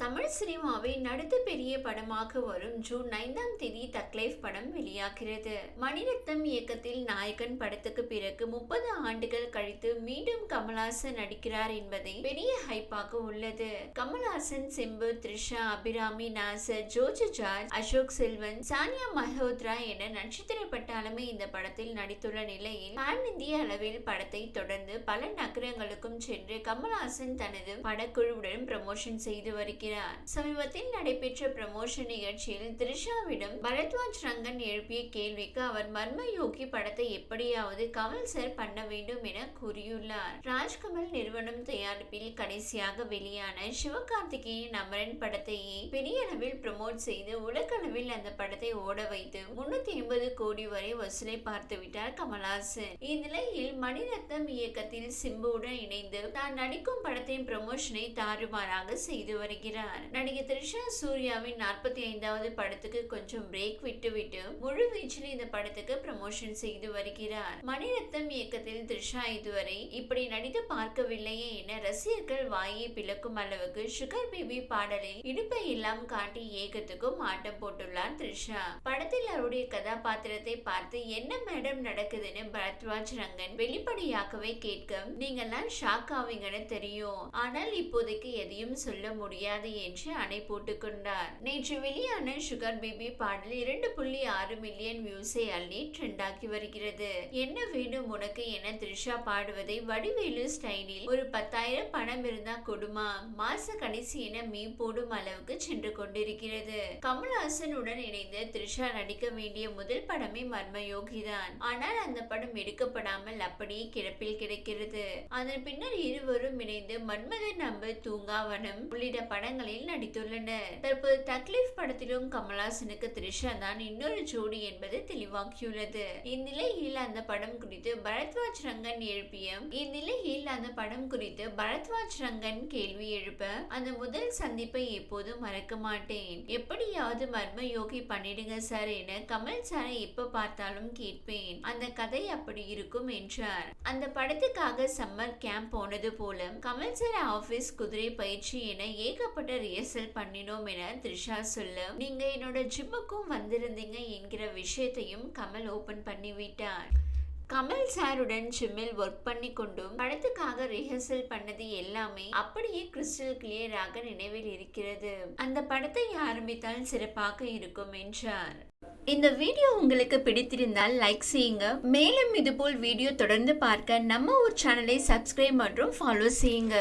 தமிழ் சினிமாவின் அடுத்த பெரிய படமாக வரும் ஜூன் ஐந்தாம் தேதி தக்லைஃப் படம் வெளியாகிறது. மணிரத்னம் இயக்கத்தில் நாயகன் படத்துக்கு பிறகு முப்பது ஆண்டுகள் கழித்து மீண்டும் கமல்ஹாசன் நடிக்கிறார் என்பதை பெரிய ஹைப்பாக உள்ளது. கமல்ஹாசன் சிம்பு த்ரிஷா அபிராமி நாசர் ஜோஜு ஜார்ஜ் அசோக் செல்வன் சானியா மல்ஹோத்ரா என நட்சத்திர பட்டாளமே இந்த படத்தில் நடித்துள்ள நிலையில் பான் இந்திய அளவில் படத்தை தொடர்ந்து பல நகரங்களுக்கும் சென்று கமல்ஹாசன் தனது படக்குழுவுடன் ப்ரமோஷன் செய்து வருகிறார். சமீபத்தில் நடைபெற்ற ப்ரமோஷன் நிகழ்ச்சியில் த்ரிஷாவிடம் பரத்வாஜ் ரங்கன் எழுப்பிய கேள்விக்கு அவர் மர்ம யோகி படத்தை எப்படியாவது கமல் சார் பண்ண வேண்டும் என கூறியுள்ளார். ராஜ்கமல் நிறுவனம் தயாரிப்பில் கடைசியாக வெளியான சிவகார்த்திகேயன் அமரன் படத்தையே பெரிய அளவில் ப்ரமோட் செய்து உலகளவில் அந்த படத்தை ஓட வைத்து முன்னூத்தி ஐம்பது கோடி வரை வசூலை பார்த்து விட்டார் கமல்ஹாசன். இந்நிலையில் மணிரத்னம் இயக்கத்தில் சிம்புவுடன் இணைந்து தான் நடிக்கும் படத்தின் ப்ரமோஷனை தாறுமாறாக செய்து வருகிறார். நடிகை த்ரிஷா சூர்யாவின் நாற்பத்தி ஐந்தாவது படத்துக்கு கொஞ்சம் பிரேக் விட்டுவிட்டு முழு வீச்சில் இந்த படத்துக்கு ப்ரமோஷன் செய்து வருகிறார். மணிரத்னம் இயக்கத்தில் த்ரிஷா இதுவரை இப்படி நடித்து பார்க்கவில்லையே என ரசிகர்கள் வாயை பிளக்கும் அளவுக்கு சுகர் பேபி பாடலில் இடுப்பை எல்லாம் காட்டி ஏகத்துக்கும் ஆட்டம் போட்டுள்ளார் த்ரிஷா. படத்தில் அவருடைய கதாபாத்திரத்தை பார்த்து என்ன மேடம் நடக்குதுன்னு பரத்வாஜ் ரங்கன் வெளிப்படையாகவே கேட்க நீங்கெல்லாம் ஷாக் ஆவீங்கன்னு தெரியும். ஆனால் இப்போதைக்கு எதையும் சொல்ல முடியாது என்று அணை போட்டுக்கொண்டார் நேற்று வெளியான சுகர் பேபி பாடல் இரண்டு புள்ளி ஆறு மில்லியன் வியூஸை அள்ளி ட்ரெண்ட் ஆக்கி வருகிறது. என்ன வேண்டும் உனக்கு என த்ரிஷா பாடுவதை வடிவேலு ஸ்டைலில் ஒரு பத்தாயிரம் பணம் இருந்தா கொடுமா? மாச கடைசி என மீ போடும் அளவுக்கு சென்று கொண்டிருக்கிறது. கமல்ஹாசனுடன் இணைந்து த்ரிஷா நடிக்க வேண்டிய முதல் படமே மர்மயோகிதான் ஆனால் அந்த படம் எடுக்கப்படாமல் அப்படியே கிடப்பில் கிடைக்கிறது. அதன் பின்னர் இருவரும் இணைந்து மன்மதன் நம்ப தூங்காவனம் உள்ளிட்ட படங்களில் நடித்துள்ளனர். தற்போது தக்லீஃப் படத்திலும் கமல்ஹாசனுக்கு த்ரிஷா தான் இன்னொரு ஜோடி என்பது தெளிவாகியுள்ளது. இந்நிலையில் அந்த படம் குறித்து பரத்வாஜ் ரங்கன் எழுப்பிய இந்நிலையில் அந்த படம் குறித்து பரத்வாஜ் ரங்கன் கேள்வி எழுப்ப அந்த முதல் சந்திப்பை எப்போதும் மறக்க மாட்டேன். எப்படியாவது மர்ம யோகி பண்ணிடுங்க சார் என கமல் சாரை எப்ப பார்த்தாலும் கேட்பேன். அந்த கதை அப்படி இருக்கும் என்றார். அந்த படத்துக்காக சம்மர் கேம்ப் போனது போல கமல் சார் ஆபீஸ் குதிரை பயிற்சி என ஏகப்பட்ட ரிஹர்சல் பண்ணினோம் என த்ரிஷா சொல்ல நீங்க என்னோட ஜிம்முக்கும் வந்திருந்தீங்க என்கிற விஷயத்தையும் கமல் ஓபன் பண்ணிவிட்டார் கமல் சாருடன் ஜிம்மில் ஒர்க் பண்ணி கொண்டும் படத்துக்காக ரிஹர்சல் பண்ணது எல்லாமே அப்படியே கிறிஸ்டல் கிளியராக நினைவில் இருக்கிறது. அந்த படத்தை ஆரம்பித்தால் சிறப்பாக இருக்கும் என்றார். இந்த வீடியோ உங்களுக்கு பிடித்திருந்தால் லைக் செய்யுங்க. மேலும் இதுபோல் வீடியோ தொடர்ந்து பார்க்க நம்ம ஒரு சேனலை சப்ஸ்கிரைப் மற்றும் ஃபாலோ செய்யுங்க.